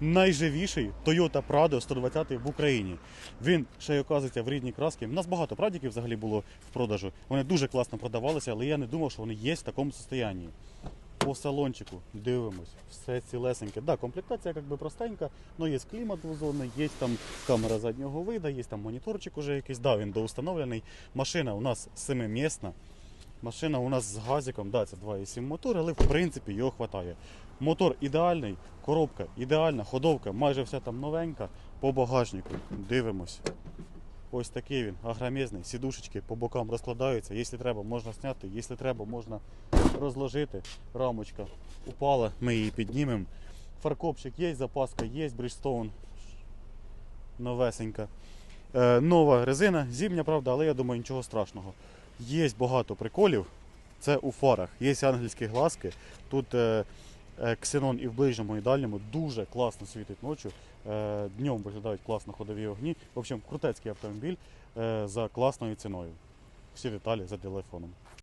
найживіший Toyota Prado 120 в Україні. Він ще й оказується в рідній краски. У нас багато прадіків взагалі було в продажу. Вони дуже класно продавалися, але я не думав, що вони є в такому стані. По салончику дивимось, все цілесеньке. Да, комплектація якби простенька, але є клімат двозонний, є там камера заднього вида, є там моніторчик уже якийсь. Да, він доустановлений. Машина у нас семимісна. Машина у нас з газиком, да, це 2,7 мотор, але в принципі його вистачає. Мотор ідеальний, коробка ідеальна, ходовка майже вся там новенька. По багажнику дивимось. Ось такий він, агромезний, сідушечки по бокам розкладаються. Якщо треба, можна зняти, якщо треба, можна розложити. Рамочка упала, ми її піднімемо. Фаркопчик є, запаска є, Bridgestone новесенька. Е, нова резина, зимня, правда, але я думаю, нічого страшного. Є багато приколів. Це у фарах. Є ангельські глазки. Тут е, е, ксенон і в ближньому, і дальньому дуже класно світить ночі. Днем виглядають класно ходові огні. В общем, крутецький автомобіль за класною ціною. Всі деталі за телефоном.